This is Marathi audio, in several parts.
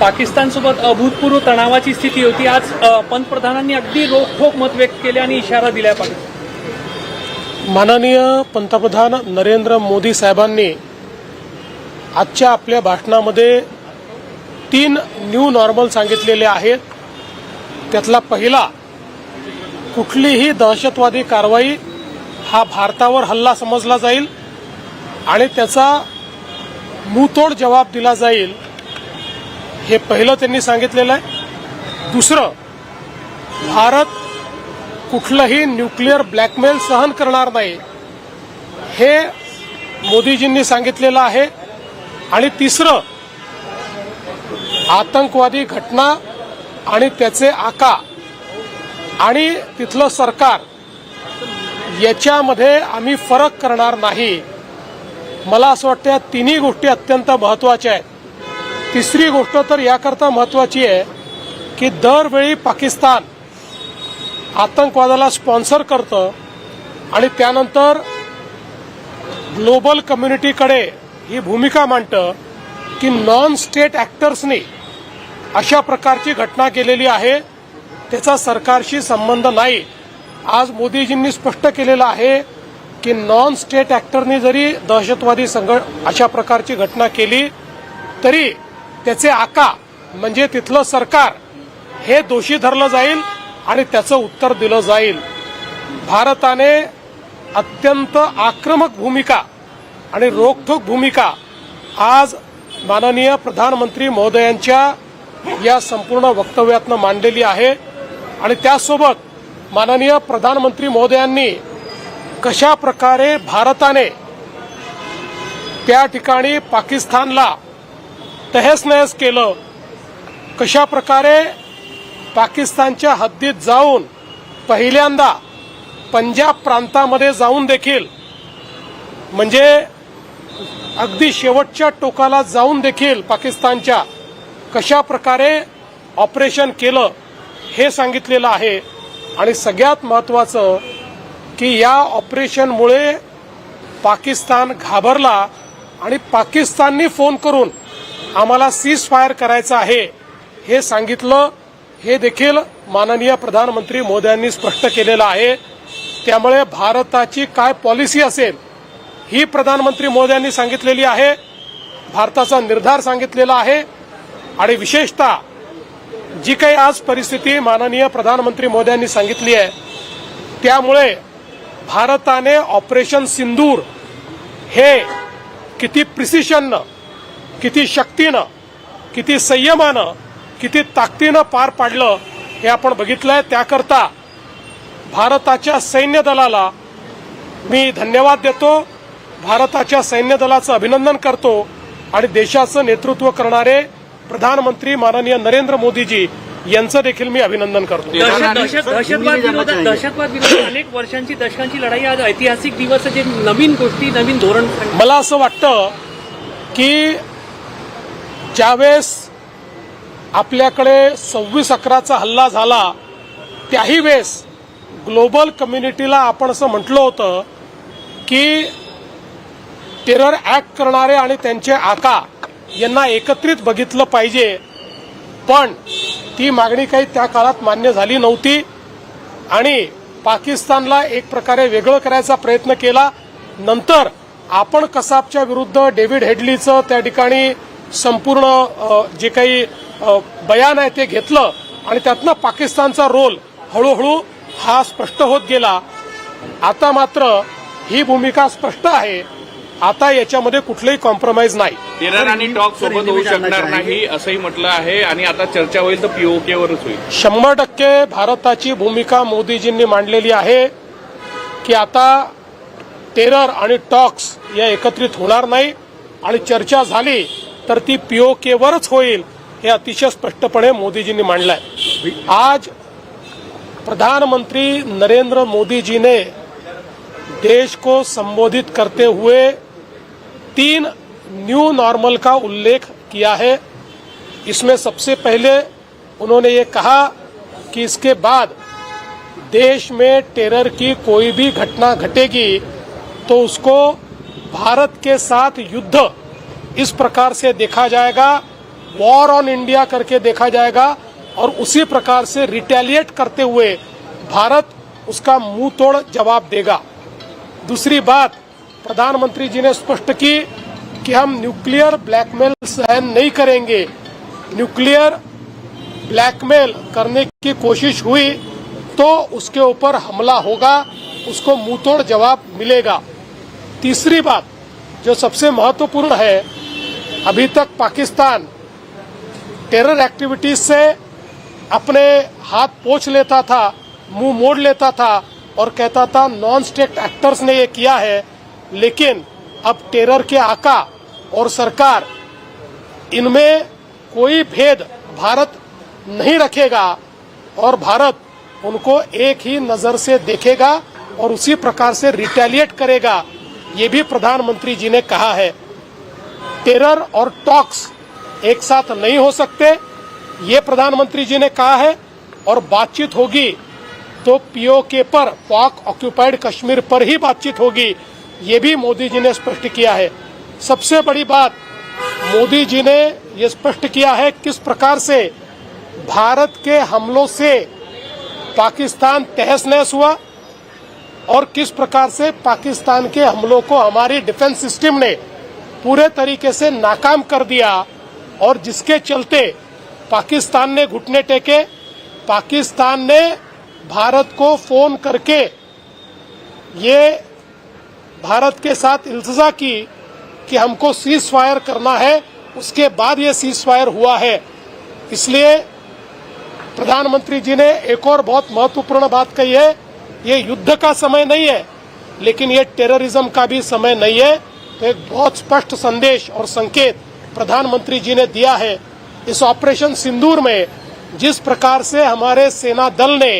पाकिस्तानसोबत अभूतपूर्व तणावाची स्थिती होती. आज पंतप्रधानांनी अगदी रोखोक मत व्यक्त केले आणि इशारा दिला पाकिस्तान माननीय पंतप्रधान नरेंद्र मोदी साहेबांनी आजच्या आपल्या भाषणामध्ये तीन न्यू नॉर्मल सांगितलेले आहेत. त्यातला पहिला कुठलीही दहशतवादी कारवाई हा भारतावर हल्ला समजला जाईल आणि त्याचा मुतोड जबाब दिला जाईल. हे पहिलं त्यांनी सांगितलेलं आहे. दुसरं भारत कुठलंही न्यूक्लिअर ब्लॅकमेल सहन करणार नाही. हे मोदीजींनी सांगितलेलं आहे. आणि तिसरं आतंकवादी घटना आणि त्याचे आका आणि तिथलं सरकार याच्यामध्ये आम्ही फरक करणार नाही. मला असं वाटतं या तिन्ही गोष्टी अत्यंत महत्त्वाच्या आहेत. तिसरी गोष्ट तर याकरता महत्त्वाची आहे की दरवेळी पाकिस्तान आतंकवादाला स्पॉन्सर करतं आणि त्यानंतर ग्लोबल कम्युनिटीकडे ही भूमिका मांडतं की नॉन स्टेट ॲक्टर्सनी अशा प्रकारची घटना केलेली आहे. त्याचा सरकारशी संबंध नाही. आज मोदीजींनी स्पष्ट केलेलं आहे की नॉन स्टेट ॲक्टरनी जरी दहशतवादी संघ अशा प्रकारची घटना केली तरी त्याचे आका म्हणजे तिथलं सरकार हे दोषी धरलं जाईल आणि त्याचं उत्तर दिलं जाईल. भारताने अत्यंत आक्रमक भूमिका आणि रोखोक भूमिका आज माननीय प्रधानमंत्री महोदयांच्या या संपूर्ण वक्तव्यातनं मांडलेली आहे. आणि त्यासोबत माननीय प्रधानमंत्री महोदयांनी कशा प्रकारे भारताने त्या ठिकाणी पाकिस्तानला तहस नहस केलं. कशा प्रकारे पाकिस्तानच्या हद्दीत जाऊन पहिल्यांदा पंजाब प्रांतामध्ये जाऊन देखील म्हणजे अगदी शेवटच्या टोकाला जाऊन देखील पाकिस्तानच्या कशा प्रकारे ऑपरेशन केलं हे सांगितलेलं आहे. आणि सगळ्यात महत्त्वाचं की या ऑपरेशनमुळे पाकिस्तान घाबरला आणि पाकिस्ताननी फोन करून आम्हाला सीज फायर करायचं आहे. हे सांगितलं. हे देखील माननीय प्रधानमंत्री मोदयांनी स्पष्ट केलेलं आहे. त्यामुळे भारताची काय पॉलिसी असेल ही प्रधानमंत्री मोदयांनी सांगितलेली आहे. भारताचा निर्धार सांगितलेला आहे. आणि विशेषतः जी काही आज परिस्थिती माननीय प्रधानमंत्री मोदयांनी सांगितली आहे त्यामुळे भारताने ऑपरेशन सिंदूर हे किती प्रिसिशननं किती शक्तीनं किती संयमानं किती ताकदीनं पार पाडलं हे आपण बघितलंय त्याकरता भारताच्या सैन्य दलाला मी धन्यवाद देतो भारताच्या सैन्य दलाचं अभिनंदन करतो आणि देशाचं नेतृत्व करणारे प्रधानमंत्री माननीय नरेंद्र मोदीजी यांचं देखील मी अभिनंदन करतो दहशत दहशत दहशतवाद अनेक वर्षांची दशकांची लढाई आज ऐतिहासिक दिवस आहे, जे नवीन गोष्टी नवीन धोरण. मला असं वाटतं की ज्यावेळेस आपल्याकडे सव्वीस अकराचा हल्ला झाला त्याही वेळेस ग्लोबल कम्युनिटीला आपण असं म्हटलं होतं की टेरर ॲक्ट करणारे आणि त्यांचे आका यांना एकत्रित बघितलं पाहिजे. पण ती मागणी काही त्या काळात मान्य झाली नव्हती आणि पाकिस्तानला एक प्रकारे वेगळं करायचा प्रयत्न केला. नंतर आपण कसाबच्या विरुद्ध डेव्हिड हेडलीचं त्या ठिकाणी संपूर्ण जे काही बयान आहे ते घेतलं आणि त्यातनं पाकिस्तानचा रोल हळूहळू हा स्पष्ट होत गेला. आता मात्र ही भूमिका स्पष्ट आहे. आता याच्यामध्ये कुठलंही कॉम्प्रोमाइज नाही. टेरर आणि टॉक सोबत होऊ शकणार नाही असंही म्हटलं आहे आणि आता चर्चा होईल तर पीओके वरच होईल. शंभर टक्के भारताची भूमिका मोदीजींनी मांडलेली आहे की आता टेरर आणि टॉक्स या एकत्रित होणार नाही आणि चर्चा झाली तर ती पीओकेवरच होईल हे अतिशय स्पष्टपणे मोदीजींनी मांडलंय. आज प्रधानमंत्री नरेंद्र मोदी जी ने देश को संबोधित करते हुए तीन न्यू नॉर्मल का उल्लेख किया है। इसमें सबसे पहले उन्होंने ये कहा कि इसके बाद देश में टेरर की कोई भी घटना घटेगी तो उसको भारत के साथ युद्ध इस प्रकार से देखा जाएगा वॉर ऑन इंडिया करके देखा जाएगा और उसी प्रकार से रिटेलिएट करते हुए भारत उसका मुँह तोड़ जवाब देगा। दूसरी बात, प्रधानमंत्री जी ने स्पष्ट की कि हम न्यूक्लियर ब्लैकमेल सहन नहीं करेंगे। न्यूक्लियर ब्लैकमेल करने की कोशिश हुई तो उसके ऊपर हमला होगा, उसको मुँह तोड़ जवाब मिलेगा। तीसरी बात, जो सबसे महत्वपूर्ण है अभी तक पाकिस्तान टेरर एक्टिविटीज़ से अपने हाथ पोछ लेता था, मुँह मोड़ लेता था और कहता था नॉन स्टेट एक्टर्स ने ये किया है, लेकिन अब टेरर के आका और सरकार इनमें कोई भेद भारत नहीं रखेगा और भारत उनको एक ही नज़र से देखेगा और उसी प्रकार से रिटेलिएट करेगा, ये भी प्रधानमंत्री जी ने कहा है। टेरर और टॉक्स एक साथ नहीं हो सकते, ये प्रधानमंत्री जी ने कहा है, और बातचीत होगी तो पीओके पर, पाक ऑक्यूपाइड कश्मीर पर ही बातचीत होगी, ये भी मोदी जी ने स्पष्ट किया है। सबसे बड़ी बात, मोदी जी ने ये स्पष्ट किया है किस प्रकार से भारत के हमलों से पाकिस्तान तहस नहस हुआ, और किस प्रकार से पाकिस्तान के हमलों को हमारी डिफेंस सिस्टम ने पूरे तरीके से नाकाम कर दिया और जिसके चलते पाकिस्तान ने घुटने टेके, पाकिस्तान ने भारत को फ़ोन करके ये भारत के साथ इल्तजा की कि हमको सीज फायर करना है, उसके बाद ये सीज फायर हुआ है। इसलिए प्रधानमंत्री जी ने एक और बहुत महत्वपूर्ण बात कही है, ये युद्ध का समय नहीं है, लेकिन ये टेररिज्म का भी समय नहीं है। तो एक बहुत स्पष्ट संदेश और संकेत प्रधानमंत्री जी ने दिया है। इस ऑपरेशन सिंदूर में जिस प्रकार से हमारे सेना दल ने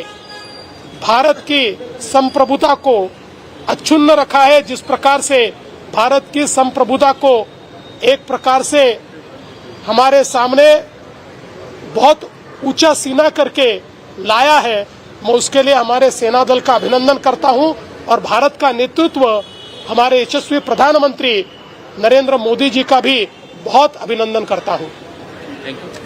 भारत की संप्रभुता को अक्षुण्ण रखा है, जिस प्रकार से भारत की संप्रभुता को एक प्रकार से हमारे सामने बहुत ऊँचा सीना करके लाया है, मैं उसके लिए हमारे सेना दल का अभिनंदन करता हूँ और भारत का नेतृत्व हमारे यशस्वी प्रधानमंत्री नरेंद्र मोदी जी का भी बहुत अभिनंदन करता हूँ। Thank you